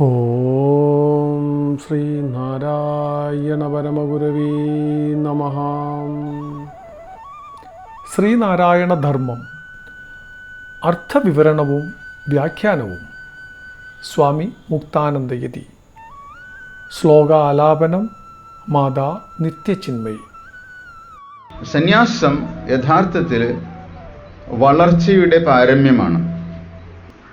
ഓം ശ്രീ നാരായണ പരമഗുരവേ നമ. ശ്രീനാരായണ ധർമ്മം അർത്ഥവിവരണവും വ്യാഖ്യാനവും. സ്വാമി മുക്താനന്ദയതി. ശ്ലോകാലാപനം മാതാ നിത്യചിന്മയി. സന്യാസം യഥാർത്ഥത്തിൽ വളർച്ചയുടെ പാരമ്യമാണ്.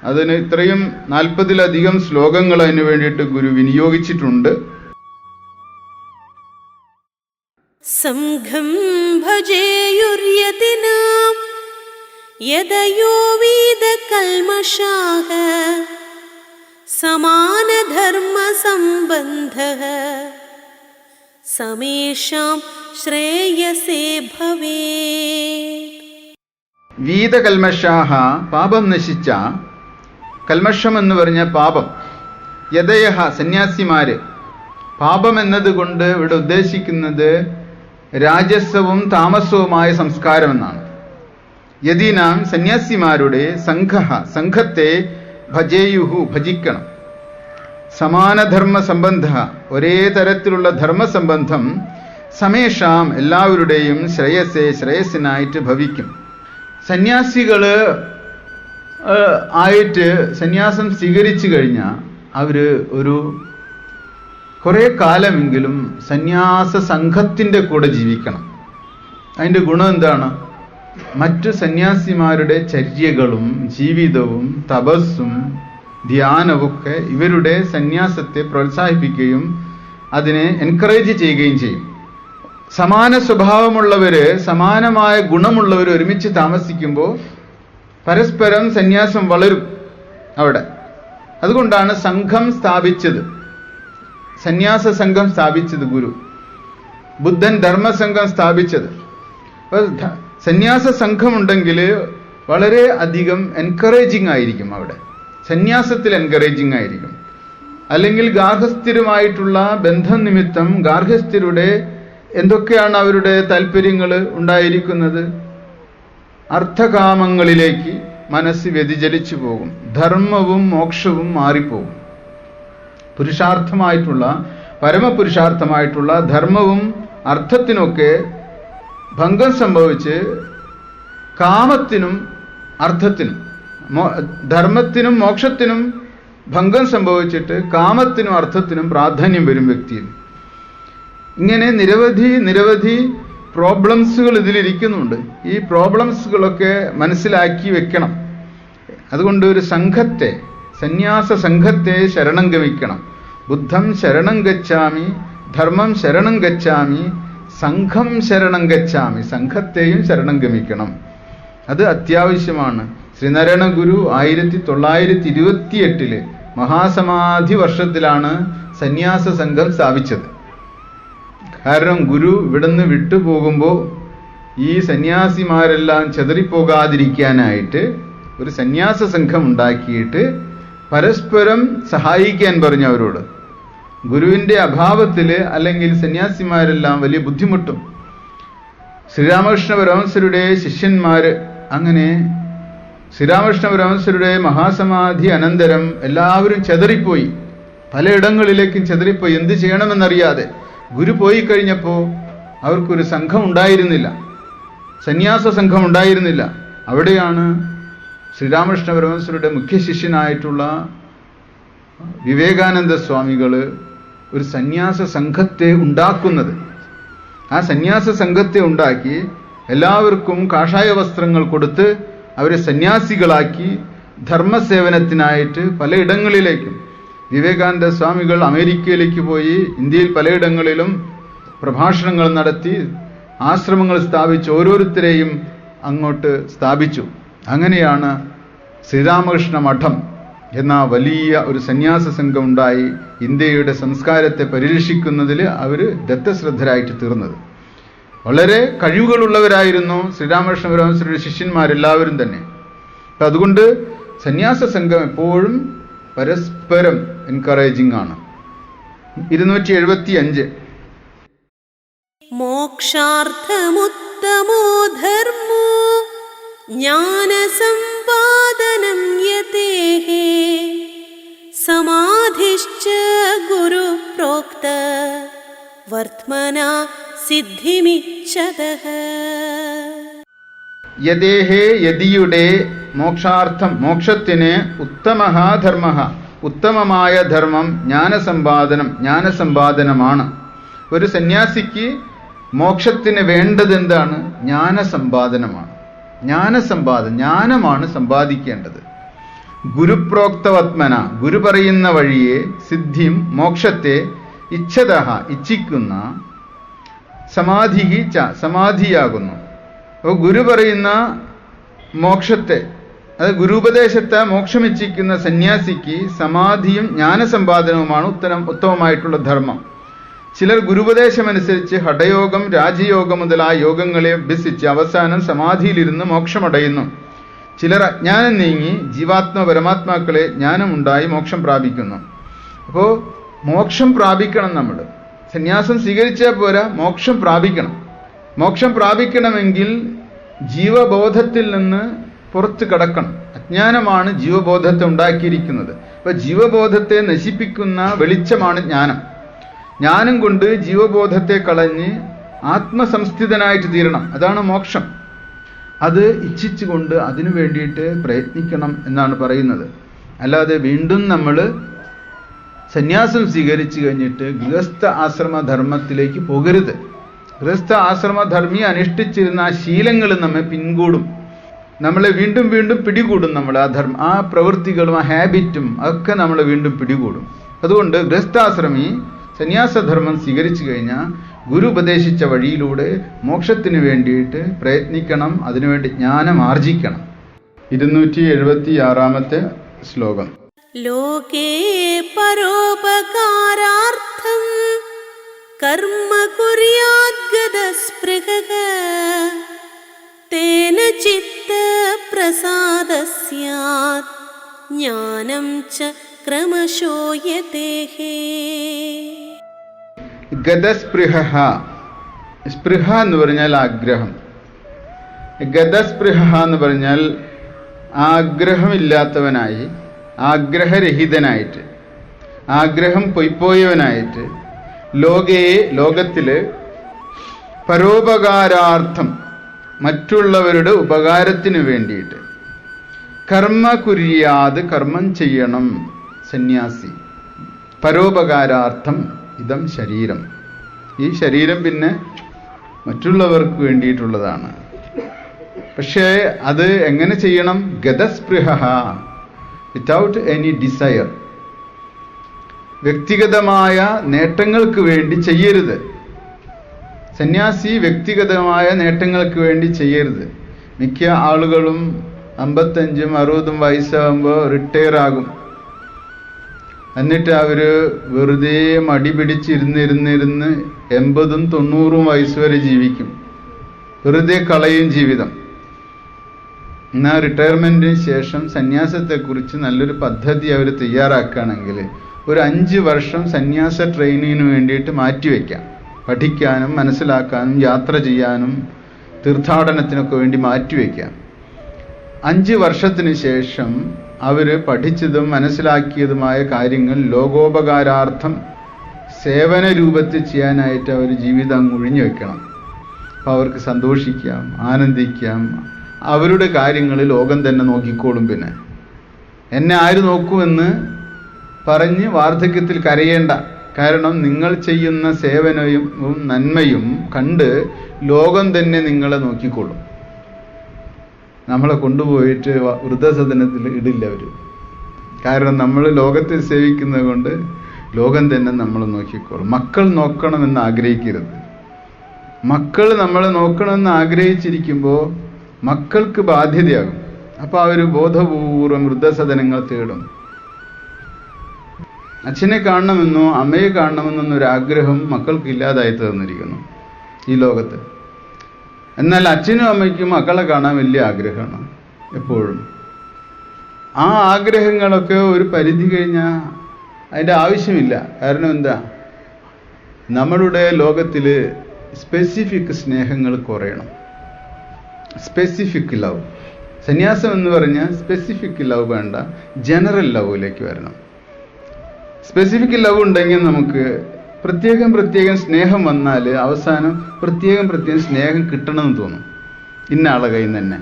അതിന് ഇത്രയും നാൽപ്പതിലധികം ശ്ലോകങ്ങൾ അതിന് വേണ്ടിയിട്ട് ഗുരു വിനിയോഗിച്ചിട്ടുണ്ട്. സംഘം ഭജേയുര്യതിനാം യദയോ വീത കൽമഷാഹ സമാനധർമ്മ സംബന്ധ സമേഷാം ശ്രേയസേ ഭവേ വീതകൽമഷാഹ പാപം നശിച്ച കൽമഷം എന്ന് പറഞ്ഞ പാപം. യഥയഹ സന്യാസിമാര് പാപം എന്നതുകൊണ്ട് ഇവിടെ ഉദ്ദേശിക്കുന്നത് രാജസവും താമസവുമായ സംസ്കാരം എന്നാണ്. യദീനാം സന്യാസിമാരുടെ സംഘ സംഘത്തെ ഭജേയുഹു ഭജിക്കണം. സമാനധർമ്മ സംബന്ധ ഒരേ തരത്തിലുള്ള ധർമ്മസംബന്ധം സമേഷാം എല്ലാവരുടെയും ശ്രേയസ്സെ ശ്രേയസ്സിനായിട്ട് ഭവിക്കും. സന്യാസികൾ ആയിട്ട് സന്യാസം സ്വീകരിച്ചു കഴിഞ്ഞാൽ അവർ ഒരു കുറേ കാലമെങ്കിലും സന്യാസ സംഘത്തിന്റെ കൂടെ ജീവിക്കണം. അതിന്റെ ഗുണം എന്താണ്? മറ്റു സന്യാസിമാരുടെ ചര്യകളും ജീവിതവും തപസ്സും ധ്യാനവുമൊക്കെ ഇവരുടെ സന്യാസത്തെ പ്രോത്സാഹിപ്പിക്കുകയും അതിനെ എൻകറേജ് ചെയ്യുകയും ചെയ്യും. സമാന സ്വഭാവമുള്ളവര് സമാനമായ ഗുണമുള്ളവർ ഒരുമിച്ച് താമസിക്കുമ്പോൾ പരസ്പരം സന്യാസം വളരും അവിടെ. അതുകൊണ്ടാണ് സംഘം സ്ഥാപിച്ചത്. സന്യാസ സംഘം സ്ഥാപിച്ചത് ഗുരു. ബുദ്ധൻ ധർമ്മസംഘം സ്ഥാപിച്ചത്. സന്യാസ സംഘമുണ്ടെങ്കിൽ വളരെ അധികം എൻകറേജിങ് ആയിരിക്കും അവിടെ. സന്യാസത്തിൽ എൻകറേജിങ് ആയിരിക്കും. അല്ലെങ്കിൽ ഗാർഹസ്ഥ്യരുമായിട്ടുള്ള ബന്ധം നിമിത്തം ഗാർഹസ്ഥ്യരുടെ എന്തൊക്കെയാണ് അവരുടെ താല്പര്യങ്ങൾ ഉണ്ടായിരിക്കുന്നത്? അർത്ഥകാമങ്ങളിലേക്ക് മനസ്സ് വ്യതിചലിച്ചു പോകും. ധർമ്മവും മോക്ഷവും മാറിപ്പോകും. പുരുഷാർത്ഥമായിട്ടുള്ള പരമപുരുഷാർത്ഥമായിട്ടുള്ള ധർമ്മവും അർത്ഥത്തിനൊക്കെ ഭംഗം സംഭവിച്ച് കാമത്തിനും അർത്ഥത്തിനും ധർമ്മത്തിനും മോക്ഷത്തിനും ഭംഗം സംഭവിച്ചിട്ട് കാമത്തിനും അർത്ഥത്തിനും പ്രാധാന്യം വരും വ്യക്തിയിൽ. ഇങ്ങനെ നിരവധി നിരവധി പ്രോബ്ലംസുകൾ ഇതിലിരിക്കുന്നുണ്ട്. ഈ പ്രോബ്ലംസുകളൊക്കെ മനസ്സിലാക്കി വെക്കണം. അതുകൊണ്ട് ഒരു സംഘത്തെ സന്യാസ സംഘത്തെ ശരണം ഗമിക്കണം. ബുദ്ധം ശരണം ഗച്ഛാമി ധർമ്മം ശരണം ഗച്ഛാമി സംഘം ശരണം ഗച്ഛാമി സംഘത്തെയും ശരണം ഗമിക്കണം. അത് അത്യാവശ്യമാണ്. ശ്രീനാരായണ ഗുരു ആയിരത്തി തൊള്ളായിരത്തി ഇരുപത്തിയെട്ടിൽ മഹാസമാധി വർഷത്തിലാണ് സന്യാസ സംഘം സ്ഥാപിച്ചത്. കാരണം ഗുരു ഇവിടുന്ന് വിട്ടുപോകുമ്പോൾ ഈ സന്യാസിമാരെല്ലാം ചെതറിപ്പോകാതിരിക്കാനായിട്ട് ഒരു സന്യാസ സംഘം ഉണ്ടാക്കിയിട്ട് പരസ്പരം സഹായിക്കാൻ പറഞ്ഞു അവരോട്. ഗുരുവിന്റെ അഭാവത്തിൽ അല്ലെങ്കിൽ സന്യാസിമാരെല്ലാം വലിയ ബുദ്ധിമുട്ടും. ശ്രീരാമകൃഷ്ണ പരമഹംസരുടെ ശിഷ്യന്മാർ അങ്ങനെ ശ്രീരാമകൃഷ്ണ പരമഹംസരുടെ മഹാസമാധി അനന്തരം എല്ലാവരും ചെതറിപ്പോയി. പലയിടങ്ങളിലേക്കും ചെതറിപ്പോയി. എന്ത് ചെയ്യണമെന്നറിയാതെ. ഗുരു പോയി കഴിഞ്ഞപ്പോൾ അവർക്കൊരു സംഘം ഉണ്ടായിരുന്നില്ല. സന്യാസ സംഘം ഉണ്ടായിരുന്നില്ല. അവിടെയാണ് ശ്രീരാമകൃഷ്ണ പരമസ്വരുടെ മുഖ്യ ശിഷ്യനായിട്ടുള്ള വിവേകാനന്ദ സ്വാമികൾ ഒരു സന്യാസ സംഘത്തെ ഉണ്ടാക്കുന്നത്. ആ സന്യാസ സംഘത്തെ ഉണ്ടാക്കി എല്ലാവർക്കും കാഷായ വസ്ത്രങ്ങൾ കൊടുത്ത് അവരെ സന്യാസികളാക്കി ധർമ്മസേവനത്തിനായിട്ട് പലയിടങ്ങളിലേക്കും വിവേകാനന്ദ സ്വാമികൾ അമേരിക്കയിലേക്ക് പോയി ഇന്ത്യയിൽ പലയിടങ്ങളിലും പ്രഭാഷണങ്ങൾ നടത്തി ആശ്രമങ്ങൾ സ്ഥാപിച്ച് ഓരോരുത്തരെയും അങ്ങോട്ട് സ്ഥാപിച്ചു. അങ്ങനെയാണ് ശ്രീരാമകൃഷ്ണ മഠം എന്ന വലിയ ഒരു സന്യാസ സംഘം ഉണ്ടായി ഇന്ത്യയുടെ സംസ്കാരത്തെ പരിരക്ഷിക്കുന്നതിൽ അവർ ദത്തശ്രദ്ധരായിട്ട് തീർന്നത്. വളരെ കഴിവുകളുള്ളവരായിരുന്നു ശ്രീരാമകൃഷ്ണ പരമഹംസരുടെ ശിഷ്യന്മാരെല്ലാവരും തന്നെ. അതുകൊണ്ട് സന്യാസ സംഘം എപ്പോഴും പരസ്പരം എൻകറേജിംഗ് ആണ്. ഇരുന്നൂറ്റി എഴുപത്തി അഞ്ച് മോക്ഷാർത്ഥമുത്തമോ ധർമ്മോ ജ്ഞാനസമ്പാദനം യതേഹേ. സമാധിശ്ച ഗുരു പ്രോക്ത യദേഹേ യതിയുടെ മോക്ഷാർത്ഥം മോക്ഷത്തിന് ഉത്തമ ധർമ്മ. ഉത്തമമായ ധർമ്മം ജ്ഞാനസമ്പാദനം ജ്ഞാനസമ്പാദനമാണ്. ഒരു സന്യാസിക്ക് മോക്ഷത്തിന് വേണ്ടത് എന്താണ് ജ്ഞാനസമ്പാദനമാണ്. ജ്ഞാനസമ്പാദനം ജ്ഞാനമാണ് സമ്പാദിക്കേണ്ടത്. ഗുരുപ്രോക്തവത്മന ഗുരു പറയുന്ന വഴിയെ സിദ്ധിയും മോക്ഷത്തെ ഇച്ഛത ഇച്ഛിക്കുന്ന സമാധി ച സമാധിയാകുന്നു. അപ്പോൾ ഗുരു പറയുന്ന മോക്ഷത്തെ അത് ഗുരുപദേശത്തെ മോക്ഷമിച്ഛിക്കുന്ന സന്യാസിക്ക് സമാധിയും ജ്ഞാനസമ്പാദനവുമാണ് ഉത്തരം ഉത്തമമായിട്ടുള്ള ധർമ്മം. ചിലർ ഗുരുപദേശമനുസരിച്ച് ഹഠയോഗം രാജയോഗം മുതലായ യോഗങ്ങളെ അഭ്യസിച്ച് അവസാനം സമാധിയിലിരുന്ന് മോക്ഷമടയുന്നു. ചിലർ അജ്ഞാനം നീങ്ങി ജീവാത്മ പരമാത്മാക്കളെ ജ്ഞാനമുണ്ടായി മോക്ഷം പ്രാപിക്കുന്നു. അപ്പോൾ മോക്ഷം പ്രാപിക്കണം നമ്മൾ സന്യാസം സ്വീകരിച്ചാൽ പോരാ മോക്ഷം പ്രാപിക്കണം. മോക്ഷം പ്രാപിക്കണമെങ്കിൽ ജീവബോധത്തിൽ നിന്ന് പുറത്ത് കടക്കണം. അജ്ഞാനമാണ് ജീവബോധത്തെ ഉണ്ടാക്കിയിരിക്കുന്നത്. അപ്പൊ ജീവബോധത്തെ നശിപ്പിക്കുന്ന വെളിച്ചമാണ് ജ്ഞാനം. ജ്ഞാനം കൊണ്ട് ജീവബോധത്തെ കളഞ്ഞ് ആത്മസംസ്ഥിതനായിട്ട് തീരണം. അതാണ് മോക്ഷം. അത് ഇച്ഛിച്ചുകൊണ്ട് അതിനു വേണ്ടിയിട്ട് പ്രയത്നിക്കണം എന്നാണ് പറയുന്നത്. അല്ലാതെ വീണ്ടും നമ്മൾ സന്യാസം സ്വീകരിച്ചു കഴിഞ്ഞിട്ട് ഗൃഹസ്ഥ ആശ്രമധർമ്മത്തിലേക്ക് പോകരുത്. ഗൃഹസ്ഥ ആശ്രമധർമ്മി അനുഷ്ഠിച്ചിരുന്ന ശീലങ്ങൾ നമ്മെ പിൻകൂടും. നമ്മളെ വീണ്ടും വീണ്ടും പിടികൂടും നമ്മൾ ആ ധർമ്മ ആ പ്രവൃത്തികളും ആ ഹാബിറ്റും ഒക്കെ നമ്മളെ വീണ്ടും പിടികൂടും. അതുകൊണ്ട് ഗ്രസ്ഥാശ്രമി സന്യാസധർമ്മം സ്വീകരിച്ചു കഴിഞ്ഞാൽ ഗുരു ഉപദേശിച്ച വഴിയിലൂടെ മോക്ഷത്തിന് വേണ്ടിയിട്ട് പ്രയത്നിക്കണം അതിനുവേണ്ടി ജ്ഞാനം ആർജിക്കണം. ഇരുന്നൂറ്റി എഴുപത്തി ആറാമത്തെ ശ്ലോകം. ലോകേ പരോപകാരാർത്ഥം കർമ്മ കുര്യാദ്ഗത തേന ചിത്തപ്രസാദ സ്യാത് ജ്ഞാനം ച ഗതസ്പൃഹ സ്പൃഹ എന്ന് പറഞ്ഞാൽ ആഗ്രഹം. ഗതസ്പൃഹ എന്ന് പറഞ്ഞാൽ ആഗ്രഹമില്ലാത്തവനായി ആഗ്രഹരഹിതനായിട്ട് ആഗ്രഹം പൊയ്പോയവനായിട്ട് ലോകയെ ലോകത്തിൽ പരോപകാരാർത്ഥം മറ്റുള്ളവരുടെ ഉപകാരത്തിന് വേണ്ടിയിട്ട്. കർമ്മ കുര്യാത് കർമ്മം ചെയ്യണം സന്യാസി. പരോപകാരാർത്ഥം ഇതം ശരീരം. ഈ ശരീരം പിന്നെ മറ്റുള്ളവർക്ക് വേണ്ടിയിട്ടുള്ളതാണ്. പക്ഷേ അത് എങ്ങനെ ചെയ്യണം? ഗതസ്പൃഹ വിത്തൗട്ട് എനി ഡിസയർ വ്യക്തിഗതമായ നേട്ടങ്ങൾക്ക് വേണ്ടി ചെയ്യരുത്. സന്യാസി വ്യക്തിഗതമായ നേട്ടങ്ങൾക്ക് വേണ്ടി ചെയ്യരുത്. മിക്ക ആളുകളും അമ്പത്തഞ്ചും അറുപതും വയസ്സാകുമ്പോൾ റിട്ടയർ ആകും. എന്നിട്ട് അവർ വെറുതെ മടി പിടിച്ചിരുന്നിരുന്നിരുന്ന് എൺപതും തൊണ്ണൂറും വയസ്സ് വരെ ജീവിക്കും. വെറുതെ കളയും ജീവിതം. എന്നാൽ റിട്ടയർമെന്റിന് ശേഷം സന്യാസത്തെക്കുറിച്ച് നല്ലൊരു പദ്ധതി അവർ തയ്യാറാക്കുകയാണെങ്കിൽ ഒരു അഞ്ച് വർഷം സന്യാസ ട്രെയിനിങ്ങിന് വേണ്ടിയിട്ട് മാറ്റിവെക്കാം. പഠിക്കാനും മനസ്സിലാക്കാനും യാത്ര ചെയ്യാനും തീർത്ഥാടനത്തിനൊക്കെ വേണ്ടി മാറ്റിവെക്കാം അഞ്ച് വർഷത്തിന് ശേഷം അവർ പഠിച്ചതും മനസ്സിലാക്കിയതുമായ കാര്യങ്ങൾ ലോകോപകാരാർത്ഥം സേവന രൂപത്തിൽ ചെയ്യാനായിട്ട് അവർ ജീവിതം ഒഴിഞ്ഞു വെക്കണം. അപ്പോൾ അവർക്ക് സന്തോഷിക്കാം ആനന്ദിക്കാം. അവരുടെ കാര്യങ്ങൾ ലോകം തന്നെ നോക്കിക്കോളും പിന്നെ. എന്നെ ആര് നോക്കുമെന്ന് പറഞ്ഞ് വാർദ്ധക്യത്തിൽ കരയേണ്ട. കാരണം നിങ്ങൾ ചെയ്യുന്ന സേവനവും നന്മയും കണ്ട് ലോകം തന്നെ നിങ്ങളെ നോക്കിക്കൊള്ളും. നമ്മളെ കൊണ്ടുപോയിട്ട് വൃദ്ധസദനത്തിൽ ഇടില്ല അവർ കാരണം നമ്മൾ ലോകത്തെ സേവിക്കുന്നത് കൊണ്ട് ലോകം തന്നെ നമ്മൾ നോക്കിക്കോളും മക്കൾ നോക്കണമെന്ന് ആഗ്രഹിക്കരുത്. മക്കൾ നമ്മളെ നോക്കണമെന്ന് ആഗ്രഹിച്ചിരിക്കുമ്പോൾ മക്കൾക്ക് ബാധ്യതയാകും. അപ്പോൾ അവർ ബോധപൂർവം വൃദ്ധസദനങ്ങൾ തേടും. അച്ഛനെ കാണണമെന്നോ അമ്മയെ കാണണമെന്നോ ഒരു ആഗ്രഹം മക്കൾക്ക് ഇല്ലാതായി തീർന്നിരിക്കുന്നു ഈ ലോകത്ത്. എന്നാൽ അച്ഛനും അമ്മയ്ക്കും മക്കളെ കാണാൻ വലിയ ആഗ്രഹമാണ് എപ്പോഴും. ആ ആഗ്രഹങ്ങളൊക്കെ ഒരു പരിധി കഴിഞ്ഞാൽ അതിന്റെ ആവശ്യമില്ല. കാരണം എന്താ? നമ്മളുടെ ലോകത്തിൽ സ്പെസിഫിക് സ്നേഹങ്ങൾ കുറയണം. സ്പെസിഫിക് ലവ് സന്യാസം എന്ന് പറഞ്ഞാൽ സ്പെസിഫിക് ലവ് വേണ്ട. ജനറൽ ലവിലേക്ക് വരണം. സ്പെസിഫിക് ലവ് ഉണ്ടെങ്കിൽ നമുക്ക് പ്രത്യേകം പ്രത്യേകം സ്നേഹം വന്നാൽ അവസാനം പ്രത്യേകം പ്രത്യേകം സ്നേഹം കിട്ടണമെന്ന് തോന്നും. ഇന്ന ആളെ കയ്യിൽ നിന്ന് തന്നെ.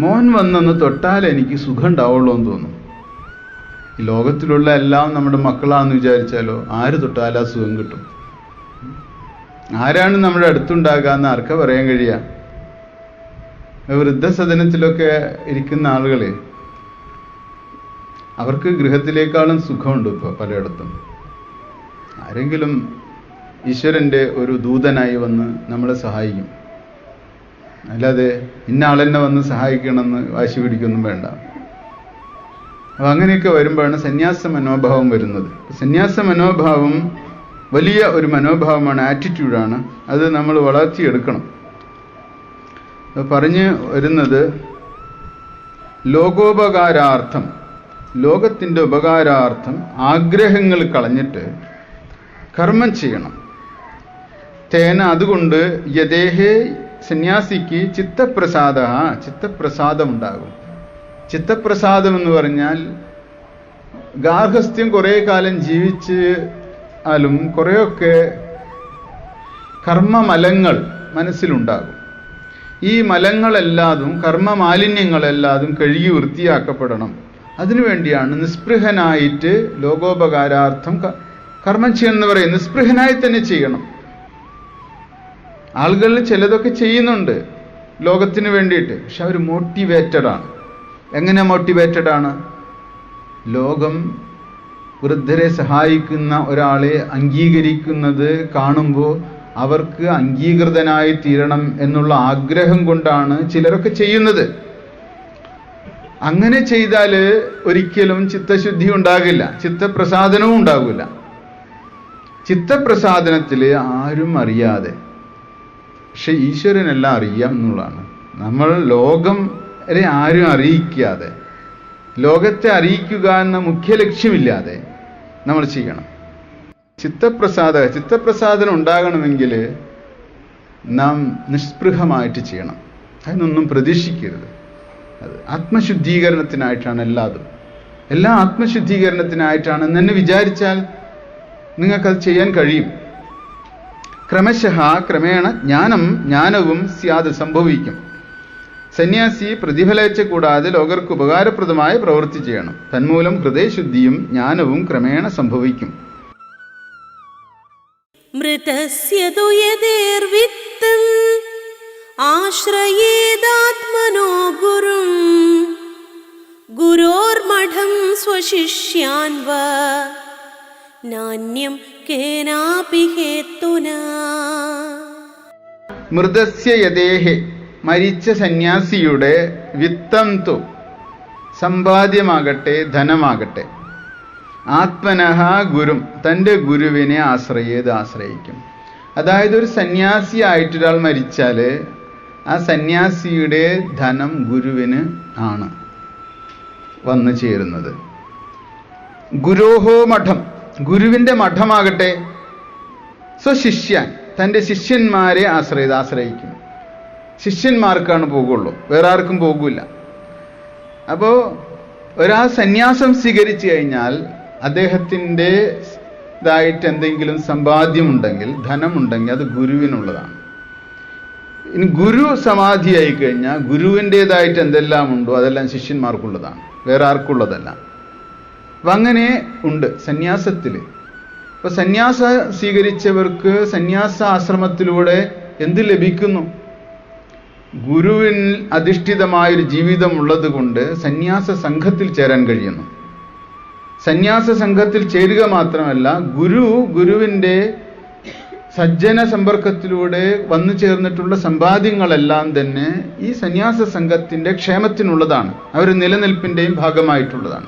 മോൻ വന്നൊന്ന് തൊട്ടാൽ എനിക്ക് സുഖം ഉണ്ടാവുള്ളൂ എന്ന് തോന്നും. ഈ ലോകത്തിലുള്ള എല്ലാം നമ്മുടെ മക്കളാണെന്ന് വിചാരിച്ചാലോ ആര് തൊട്ടാലാ സുഖം കിട്ടും. ആരാണ് നമ്മുടെ അടുത്തുണ്ടാകാന്ന് ആർക്കാ പറയാൻ കഴിയുക വൃദ്ധസദനത്തിലൊക്കെ ഇരിക്കുന്ന ആളുകളെ അവർക്ക് ഗൃഹത്തിലേക്കാളും സുഖമുണ്ട് ഇപ്പോൾ പലയിടത്തും. ആരെങ്കിലും ഈശ്വരന്റെ ഒരു ദൂതനായി വന്ന് നമ്മളെ സഹായിക്കും. അല്ലാതെ ഇന്ന ആളെന്നെ വന്ന് സഹായിക്കണമെന്ന് വാശി പിടിക്കൊന്നും വേണ്ട. അപ്പം അങ്ങനെയൊക്കെ വരുമ്പോഴാണ് സന്യാസ മനോഭാവം വരുന്നത്. സന്യാസ മനോഭാവം വലിയ ഒരു മനോഭാവമാണ് ആറ്റിറ്റ്യൂഡാണ് അത് നമ്മൾ വളർത്തിയെടുക്കണം. പറഞ്ഞ് പറഞ്ഞു വരുന്നത് ലോകോപകാരാർത്ഥം. ലോകത്തിന്റെ ഉപകാരാർത്ഥം ആഗ്രഹങ്ങൾ കളഞ്ഞിട്ട് കർമ്മം ചെയ്യണം. തേന അതുകൊണ്ട് യദേഹേ സന്യാസിക്ക് ചിത്തപ്രസാദ ചിത്തപ്രസാദം ഉണ്ടാകും ചിത്തപ്രസാദം എന്ന് പറഞ്ഞാൽ ഗാർഹസ്ഥ്യം കുറേ കാലം ജീവിച്ച് ആലും കുറേയൊക്കെ കർമ്മമലങ്ങൾ മനസ്സിലുണ്ടാകും. ഈ മലങ്ങളെല്ലാതും കർമ്മ മാലിന്യങ്ങളെല്ലാതും കഴുകി വൃത്തിയാക്കപ്പെടണം. അതിനുവേണ്ടിയാണ് നിസ്പൃഹനായിട്ട് ലോകോപകാരാർത്ഥം കർമ്മം ചെയ്യണം എന്ന് പറയും നിസ്പൃഹനായി തന്നെ ചെയ്യണം. ആളുകൾ ചിലതൊക്കെ ചെയ്യുന്നുണ്ട് ലോകത്തിന് വേണ്ടിയിട്ട്. പക്ഷെ അവർ ആണ്. എങ്ങനെ മോട്ടിവേറ്റഡ് ആണ്? ലോകം വൃദ്ധരെ സഹായിക്കുന്ന ഒരാളെ അംഗീകരിക്കുന്നത് കാണുമ്പോൾ അവർക്ക് അംഗീകൃതനായി തീരണം എന്നുള്ള ആഗ്രഹം കൊണ്ടാണ് ചിലരൊക്കെ ചെയ്യുന്നത്. അങ്ങനെ ചെയ്താൽ ഒരിക്കലും ചിത്തശുദ്ധി ഉണ്ടാകില്ല ചിത്തപ്രസാദനവും ഉണ്ടാകില്ല. ചിത്തപ്രസാദനത്തിൽ ആരും അറിയാതെ പക്ഷെ ഈശ്വരനെല്ലാം അറിയാം എന്നുള്ളതാണ്. നമ്മൾ ലോകം ആരും അറിയിക്കാതെ ലോകത്തെ അറിയിക്കുക എന്ന മുഖ്യ ലക്ഷ്യമില്ലാതെ നമ്മൾ ചെയ്യണം. ചിത്തപ്രസാദ ചിത്തപ്രസാദനം ഉണ്ടാകണമെങ്കിൽ നാം നിസ്പൃഹമായിട്ട് ചെയ്യണം. അതിനൊന്നും പ്രതീക്ഷിക്കരുത്. ആത്മശുദ്ധീകരണത്തിനായിട്ടാണ് എല്ലാതും. എല്ലാം ആത്മശുദ്ധീകരണത്തിനായിട്ടാണെന്ന് തന്നെ വിചാരിച്ചാൽ നിങ്ങൾക്കത് ചെയ്യാൻ കഴിയും. ക്രമശഃ ക്രമേണ ജ്ഞാനം ജ്ഞാനവും സ്യാത് സംഭവിക്കും. സന്യാസി പ്രതിഫലയച്ച കൂടാതെ ലോകർക്ക് ഉപകാരപ്രദമായ പ്രവൃത്തി ചെയ്യണം. തന്മൂലം ഹൃദയശുദ്ധിയും ജ്ഞാനവും ക്രമേണ സംഭവിക്കും. മൃതസ്യതുയതേർവിത്തം ആശ്രയേദാത്മനോ ഗുരും? ഗുരോർമഠം സ്വശിഷ്യാൻവ. നാന്യം കേനാപി ഹേത്തുന മൃതസ്യദേഹെ മരിച്ച സന്യാസിയുടെ വിത്തം തു. സമ്പാദ്യമാകട്ടെ ധനമാകട്ടെ. ആത്മനഹ ഗുരു തന്റെ ഗുരുവിനെ ആശ്രയേത് ആശ്രയിക്കും അതായത് ഒരു സന്യാസിയായിട്ടൊരാൾ മരിച്ചാൽ ആ സന്യാസിയുടെ ധനം ഗുരുവിന് ആണ് വന്നു ചേരുന്നത്. ഗുരോഹോ മഠം. ഗുരുവിന്റെ മഠമാകട്ടെ. സ്വശിഷ്യൻ തന്റെ ശിഷ്യന്മാരെ ആശ്രയത് ആശ്രയിക്കും ശിഷ്യന്മാർക്കാണ് പോകുള്ളൂ. വേറെ ആർക്കും പോകില്ല അപ്പോൾ ഒരാൾ സന്യാസം സ്വീകരിച്ചു കഴിഞ്ഞാൽ അദ്ദേഹത്തിന്റെ ഇതായിട്ട് എന്തെങ്കിലും സമ്പാദ്യമുണ്ടെങ്കിൽ ധനമുണ്ടെങ്കിൽ അത് ഗുരുവിനുള്ളതാണ്. ഇനി ഗുരു സമാധിയായി കഴിഞ്ഞാൽ ഗുരുവിന്റെതായിട്ട് എന്തെല്ലാം ഉണ്ടോ അതെല്ലാം ശിഷ്യന്മാർക്കുള്ളതാണ്. വേറെ ആർക്കുള്ളതല്ല. അപ്പം അങ്ങനെ ഉണ്ട് സന്യാസത്തിൽ ഇപ്പം സന്യാസ സ്വീകരിച്ചവർക്ക് സന്യാസ ആശ്രമത്തിലൂടെ എന്ത് ലഭിക്കുന്നു? ഗുരുവിൽ അധിഷ്ഠിതമായൊരു ജീവിതം ഉള്ളത് കൊണ്ട് സന്യാസ സംഘത്തിൽ ചേരാൻ കഴിയുന്നു. സന്യാസ സംഘത്തിൽ ചേരുക മാത്രമല്ല ഗുരു ഗുരുവിന്റെ സജ്ജന സമ്പർക്കത്തിലൂടെ വന്നു ചേർന്നിട്ടുള്ള സമ്പാദ്യങ്ങളെല്ലാം തന്നെ ഈ സന്യാസ സംഘത്തിന്റെ ക്ഷേമത്തിനുള്ളതാണ്. അവർ നിലനിൽപ്പിന്റെയും ഭാഗമായിട്ടുള്ളതാണ്.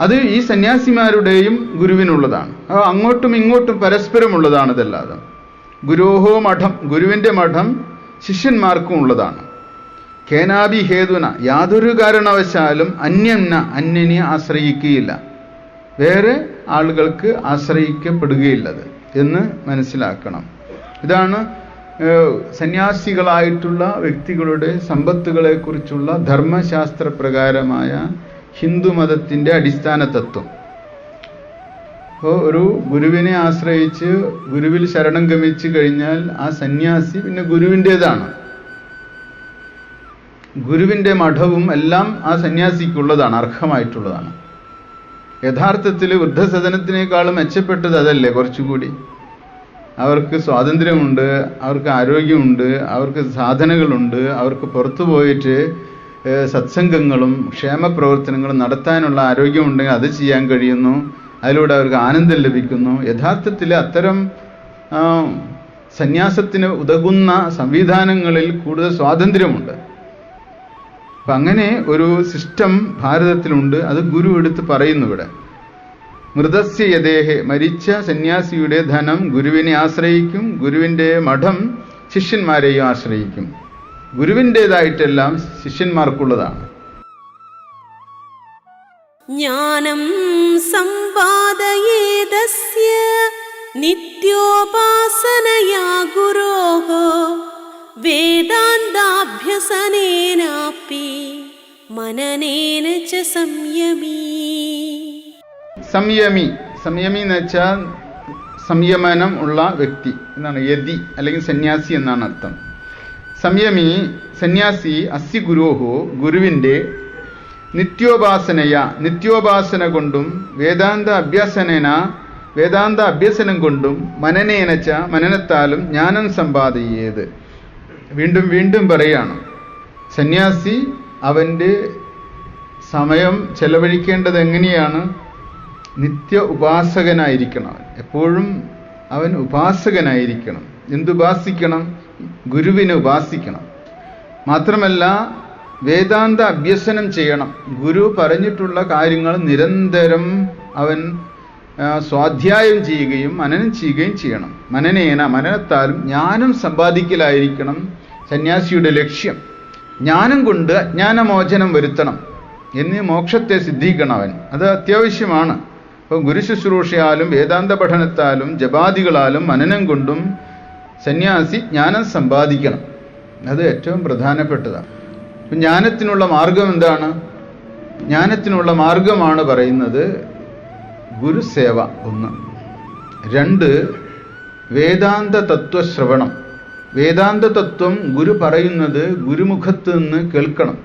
അത് ഈ സന്യാസിമാരുടെയും ഗുരുവിനുള്ളതാണ്. അങ്ങോട്ടും ഇങ്ങോട്ടും പരസ്പരമുള്ളതാണ് ഇതല്ലാതെ. ഗുരോഹോ മഠം ഗുരുവിന്റെ മഠം ശിഷ്യന്മാർക്കും ഉള്ളതാണ്. കേനാബി ഹേതുന യാതൊരു കാരണവശാലും അന്യന്ന അന്യനെ ആശ്രയിക്കുകയില്ല. വേറെ ആളുകൾക്ക് ആശ്രയിക്കപ്പെടുകയില്ലത്. എന്ന് മനസ്സിലാക്കണം. ഇതാണ് സന്യാസികളായിട്ടുള്ള വ്യക്തികളുടെ സമ്പത്തുകളെക്കുറിച്ചുള്ള ധർമ്മശാസ്ത്ര പ്രകാരമായ ഹിന്ദുമതത്തിന്റെ അടിസ്ഥാന തത്വം അപ്പോൾ ഒരു ഗുരുവിനെ ആശ്രയിച്ച് ഗുരുവിൽ ശരണം ഗമിച്ചു കഴിഞ്ഞാൽ ആ സന്യാസി പിന്നെ ഗുരുവിന്റെതാണ്. ഗുരുവിന്റെ മഠവും എല്ലാം ആ സന്യാസിക്കുള്ളതാണ് അർഹമായിട്ടുള്ളതാണ്. യഥാർത്ഥത്തിൽ വൃദ്ധസദനത്തിനേക്കാളും മെച്ചപ്പെട്ടത് അതല്ലേ കുറച്ചുകൂടി? അവർക്ക് സ്വാതന്ത്ര്യമുണ്ട് അവർക്ക് ആരോഗ്യമുണ്ട് അവർക്ക് സാധനങ്ങളുണ്ട് അവർക്ക് പുറത്തു പോയിട്ട് സത്സംഗങ്ങളും സത്സംഗങ്ങളും ക്ഷേമപ്രവർത്തനങ്ങളും നടത്താനുള്ള ആരോഗ്യമുണ്ടെങ്കിൽ അത് ചെയ്യാൻ കഴിയുന്നു. അതിലൂടെ അവർക്ക് ആനന്ദം ലഭിക്കുന്നു. യഥാർത്ഥത്തിൽ അത്തരം സന്യാസത്തിന് ഉതകുന്ന സംവിധാനങ്ങളിൽ കൂടുതൽ സ്വാതന്ത്ര്യമുണ്ട്. അപ്പൊ അങ്ങനെ ഒരു സിസ്റ്റം ഭാരതത്തിലുണ്ട്. അത് ഗുരു എടുത്ത് പറയുന്നു ഇവിടെ. മൃതസ്യ യദേഹെ മരിച്ച സന്യാസിയുടെ ധനം ഗുരുവിനെ ആശ്രയിക്കും ഗുരുവിന്റെ മഠം ശിഷ്യന്മാരെയും ആശ്രയിക്കും. ഗുരുവിന്റെതായിട്ടെല്ലാം ശിഷ്യന്മാർക്കുള്ളതാണ്. ജ്ഞാനം സമ്പാദയേതസ്യ നിത്യോപാസനയാ ഗുരോഹോ. വേദാന്താഭ്യസനേനാപ്പി മനനേന ച സംയമി. സംയമി. സംയമി എന്ന് വെച്ചാൽ സംയമനം ഉള്ള വ്യക്തി എന്നാണ്. യതി അല്ലെങ്കിൽ സന്യാസി എന്നാണ് അർത്ഥം. സംയമി സന്യാസി അസ്യ ഗുരുഹു ഗുരുവിന്റെ നിത്യോപാസനയ. നിത്യോപാസന കൊണ്ടും വേദാന്ത അഭ്യാസനേന വേദാന്ത അഭ്യസനം കൊണ്ടും മനനേനച്ച മനനത്താലും ജ്ഞാനം സമ്പാദിയേത്. വീണ്ടും വീണ്ടും പറയുകയാണ് സന്യാസി അവന്റെ സമയം ചെലവഴിക്കേണ്ടത് എങ്ങനെയാണ് നിത്യ ഉപാസകനായിരിക്കണം. എപ്പോഴും അവൻ ഉപാസകനായിരിക്കണം. എന്തുപാസിക്കണം ഗുരുവിനെ ഉപാസിക്കണം. മാത്രമല്ല വേദാന്ത അഭ്യസനം ചെയ്യണം. ഗുരു പറഞ്ഞിട്ടുള്ള കാര്യങ്ങൾ നിരന്തരം അവൻ സ്വാധ്യായം ചെയ്യുകയും മനനം ചെയ്യുകയും ചെയ്യണം. മനനേന മനനത്താലും ജ്ഞാനം സമ്പാദിക്കലായിരിക്കണം. സന്യാസിയുടെ ലക്ഷ്യം. ജ്ഞാനം കൊണ്ട് അജ്ഞാനമോചനം വരുത്തണം എന്നീ മോക്ഷത്തെ സിദ്ധിക്കണം അവൻ. അത് അത്യാവശ്യമാണ്. അപ്പോൾ ഗുരു ശുശ്രൂഷയാലും വേദാന്ത പഠനത്താലും ജപാദികളാലും മനനം കൊണ്ടും സന്യാസി ജ്ഞാനം സമ്പാദിക്കണം. അത് ഏറ്റവും പ്രധാനപ്പെട്ടതാണ്. അപ്പം ജ്ഞാനത്തിനുള്ള മാർഗം എന്താണ്? ജ്ഞാനത്തിനുള്ള മാർഗമാണ് പറയുന്നത് ഗുരുസേവ ഒന്ന്. രണ്ട് വേദാന്ത തത്വശ്രവണം വേദാന്ത തത്വം ഗുരു പറയുന്നത് ഗുരുമുഖത്ത് നിന്ന് കേൾക്കണം.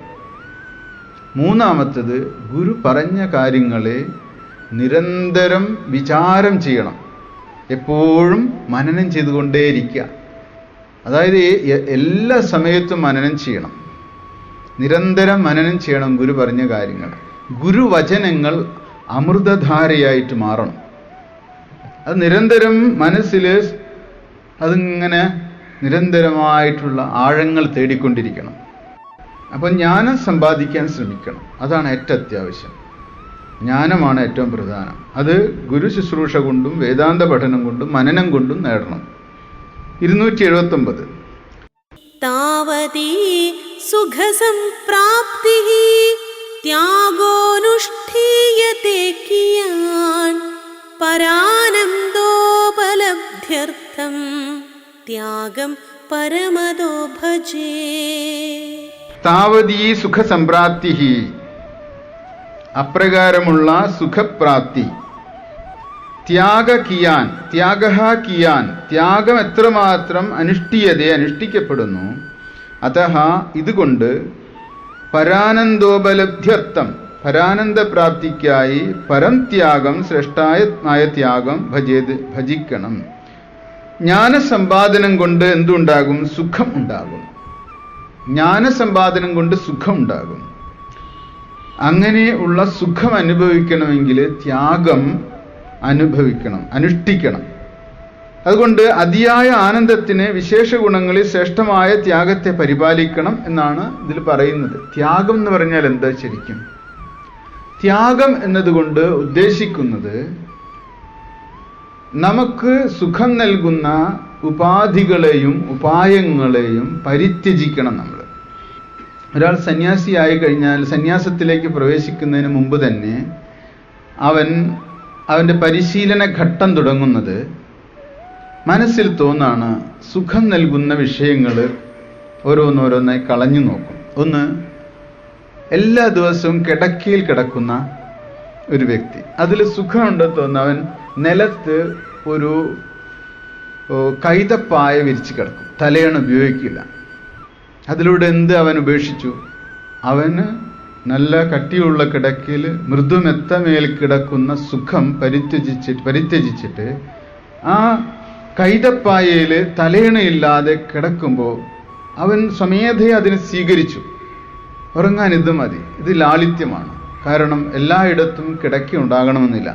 മൂന്നാമത്തത് ഗുരു പറഞ്ഞ കാര്യങ്ങളെ നിരന്തരം വിചാരം ചെയ്യണം. എപ്പോഴും മനനം ചെയ്തുകൊണ്ടേയിരിക്കുക. അതായത് എല്ലാ സമയത്തും മനനം ചെയ്യണം. നിരന്തരം മനനം ചെയ്യണം ഗുരു പറഞ്ഞ കാര്യങ്ങൾ. ഗുരുവചനങ്ങൾ അമൃതധാരയായിട്ട് മാറണം. അത് നിരന്തരം മനസ്സിൽ അതിങ്ങനെ നിരന്തരമായിട്ടുള്ള ആഴങ്ങൾ തേടിക്കൊണ്ടിരിക്കണം. അപ്പം ജ്ഞാനം സമ്പാദിക്കാൻ ശ്രമിക്കണം. അതാണ് ഏറ്റവും അത്യാവശ്യം. ജ്ഞാനമാണ് ഏറ്റവും പ്രധാനം. അത് ഗുരു ശുശ്രൂഷ കൊണ്ടും വേദാന്ത പഠനം കൊണ്ടും മനനം കൊണ്ടും നേടണം. ഇരുന്നൂറ്റി എഴുപത്തൊമ്പത് താവതീ ത്യാഗോനുഷ്ഠീയത്തെ കിയാൻ പരാനന്ദോപലബ്ധ്യർത്ഥം ത്യാഗം പരമതോ ഭജേ. താവതീ സുഖസംപ്രാപ്തി അപ്രകാരമുള്ള സുഖപ്രാപ്തി. ത്യാഗ കിയാൻ ത്യാഗ കിയാൻ ത്യാഗം എത്രമാത്രം അനുഷ്ഠീയതെ അനുഷ്ഠിക്കപ്പെടുന്നു. അത ഇതുകൊണ്ട് പരാനന്ദോപലബ്ധ്യർത്ഥം. പരാനന്ദപ്രാപ്തിക്കായി പരം ത്യാഗം ശ്രേഷ്ഠായ ത്യാഗം ഭജേത് ഭജിക്കണം. ജ്ഞാനസമ്പാദനം കൊണ്ട് എന്തുണ്ടാകും? സുഖം ഉണ്ടാകും. ജ്ഞാനസമ്പാദനം കൊണ്ട് സുഖം ഉണ്ടാകും. അങ്ങനെ ഉള്ള സുഖം അനുഭവിക്കണമെങ്കിൽ ത്യാഗം അനുഭവിക്കണം അനുഷ്ഠിക്കണം. അതുകൊണ്ട് അതിയായ ആനന്ദത്തിന് വിശേഷ ഗുണങ്ങളിൽ ശ്രേഷ്ഠമായ ത്യാഗത്തെ പരിപാലിക്കണം എന്നാണ് ഇതിൽ പറയുന്നത്. ത്യാഗം എന്ന് പറഞ്ഞാൽ എന്താ ശരിക്കും? ത്യാഗം എന്നതുകൊണ്ട് ഉദ്ദേശിക്കുന്നത് നമുക്ക് സുഖം നൽകുന്ന ഉപാധികളെയും ഉപായങ്ങളെയും പരിത്യജിക്കണം നമ്മൾ. ഒരാൾ സന്യാസിയായി കഴിഞ്ഞാൽ സന്യാസത്തിലേക്ക് പ്രവേശിക്കുന്നതിന് മുമ്പ് തന്നെ അവൻ അവന്റെ പരിശീലന ഘട്ടം തുടങ്ങുന്നത് മനസ്സിൽ തോന്നാണ് സുഖം നൽകുന്ന വിഷയങ്ങൾ ഓരോന്നോരോന്നായി കളഞ്ഞു നോക്കും. ഒന്ന് എല്ലാ ദിവസവും കിടക്കയിൽ കിടക്കുന്ന ഒരു വ്യക്തി. അതിൽ സുഖമുണ്ടെന്ന് തോന്നവൻ നിലത്ത് ഒരു കൈതപ്പായ വിരിച്ച് കിടക്കും. തലയണ ഉപയോഗിക്കില്ല. അതിലൂടെ എന്ത് അവൻ ഉപേക്ഷിച്ചു? അവന് നല്ല കട്ടിയുള്ള കിടക്കയിൽ മൃദുമെത്തമേൽ കിടക്കുന്ന സുഖം പരിത്യജിച്ചിട്ട് പരിത്യജിച്ചിട്ട് ആ കൈതപ്പായയിൽ തലയണയില്ലാതെ കിടക്കുമ്പോൾ അവൻ സ്വമേധയെ അതിനെ സ്വീകരിച്ചു. ഉറങ്ങാൻ ഇത് മതി. ഇത് ലാളിത്യമാണ്. കാരണം എല്ലായിടത്തും കിടക്കി ഉണ്ടാകണമെന്നില്ല.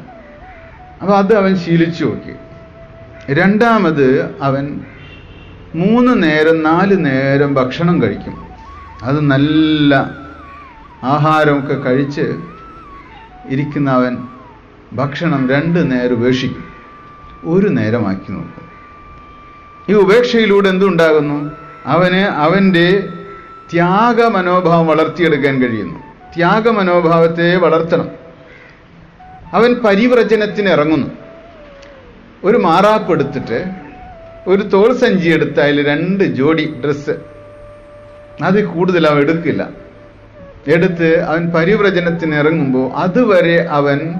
അപ്പോൾ അത് അവൻ ശീലിച്ചു നോക്കി. രണ്ടാമത് അവൻ മൂന്ന് നേരം നാല് നേരം ഭക്ഷണം കഴിക്കും. അത് നല്ല ആഹാരമൊക്കെ കഴിച്ച് ഇരിക്കുന്ന അവൻ ഭക്ഷണം രണ്ട് നേരം ഉപേക്ഷിക്കും. ഒരു നേരമാക്കി നോക്കും. ഈ ഉപേക്ഷയിലൂടെ എന്തുണ്ടാകുന്നു? അവന് അവന്റെ ത്യാഗ മനോഭാവം വളർത്തിയെടുക്കാൻ കഴിയുന്നു. ത്യാഗ മനോഭാവത്തെ വളർത്തണം. അവൻ പരിവ്രജനത്തിന് ഇറങ്ങുന്നു ഒരു മാറാപ്പ് എടുത്തിട്ട് ഒരു തോൾ സഞ്ചി എടുത്ത് അതിൽ രണ്ട് ജോഡി ഡ്രസ്സ്. അത് കൂടുതൽ അവൻ എടുക്കില്ല. എടുത്ത് അവൻ പരിവ്രജനത്തിന് ഇറങ്ങുമ്പോൾ അതുവരെ അവൻ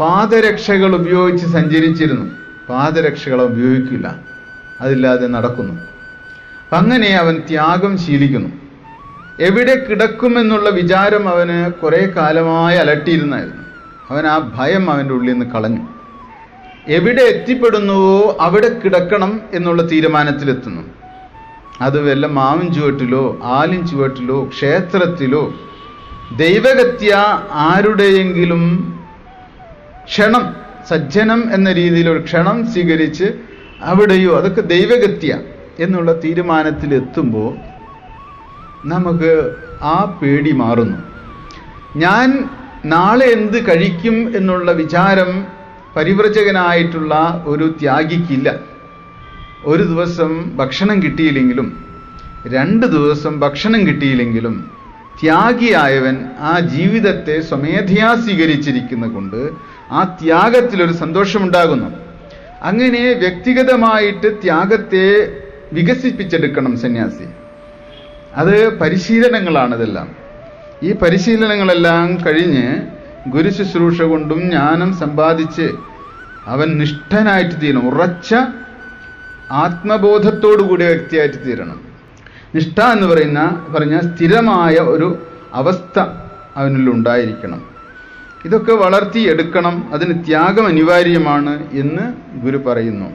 പാദരക്ഷകൾ ഉപയോഗിച്ച് സഞ്ചരിച്ചിരുന്നു. പാദരക്ഷകൾ ഉപയോഗിക്കില്ല. അതില്ലാതെ നടക്കുന്നു. അങ്ങനെ അവൻ ത്യാഗം ശീലിക്കുന്നു. എവിടെ കിടക്കുമെന്നുള്ള വിചാരം അവന് കുറെ കാലമായി അലട്ടിയിരുന്നായിരുന്നു. അവൻ ആ ഭയം അവന്റെ ഉള്ളിൽ നിന്ന് കളഞ്ഞു. എവിടെ എത്തിപ്പെടുന്നുവോ അവിടെ കിടക്കണം എന്നുള്ള തീരുമാനത്തിലെത്തുന്നു. അത് വല്ല മാവും ചുവട്ടിലോ ആലിൻ ചുവട്ടിലോ ക്ഷേത്രത്തിലോ ദൈവഗത്യ ആരുടെയെങ്കിലും ക്ഷണം സജ്ജനം എന്ന രീതിയിൽ ഒരു ക്ഷണം സ്വീകരിച്ച് അവിടെയോ അതൊക്കെ ദൈവഗത്യ എന്നുള്ള തീരുമാനത്തിൽ എത്തുമ്പോൾ നമുക്ക് ആ പേടി മാറുന്നു. ഞാൻ നാളെ എന്ത് കഴിക്കും എന്നുള്ള വിചാരം പരിവ്രജകനായിട്ടുള്ള ഒരു ത്യാഗിക്കില്ല. ഒരു ദിവസം ഭക്ഷണം കിട്ടിയില്ലെങ്കിലും രണ്ട് ദിവസം ഭക്ഷണം കിട്ടിയില്ലെങ്കിലും ത്യാഗിയായവൻ ആ ജീവിതത്തെ സ്വമേധയാ സ്വീകരിച്ചിരിക്കുന്ന കൊണ്ട് ആ ത്യാഗത്തിലൊരു സന്തോഷമുണ്ടാകുന്നു. അങ്ങനെ വ്യക്തിഗതമായിട്ട് ത്യാഗത്തെ വികസിപ്പിച്ചെടുക്കണം സന്യാസി. അത് പരിശീലനങ്ങളാണിതെല്ലാം ഈ പരിശീലനങ്ങളെല്ലാം കഴിഞ്ഞ് ഗുരു ശുശ്രൂഷ കൊണ്ടും ജ്ഞാനം സമ്പാദിച്ച് അവൻ നിഷ്ഠനായിട്ട് തീരണം. ഉറച്ച ആത്മബോധത്തോടു കൂടിയ വ്യക്തിയായിട്ട് തീരണം. നിഷ്ഠ എന്ന് പറയുന്ന പറഞ്ഞ സ്ഥിരമായ ഒരു അവസ്ഥ അവനിൽ ഉണ്ടായിരിക്കണം ഇതൊക്കെ വളർത്തിയെടുക്കണം അതിന് ത്യാഗം അനിവാര്യമാണ് എന്ന് ഗുരു പറയുന്നു.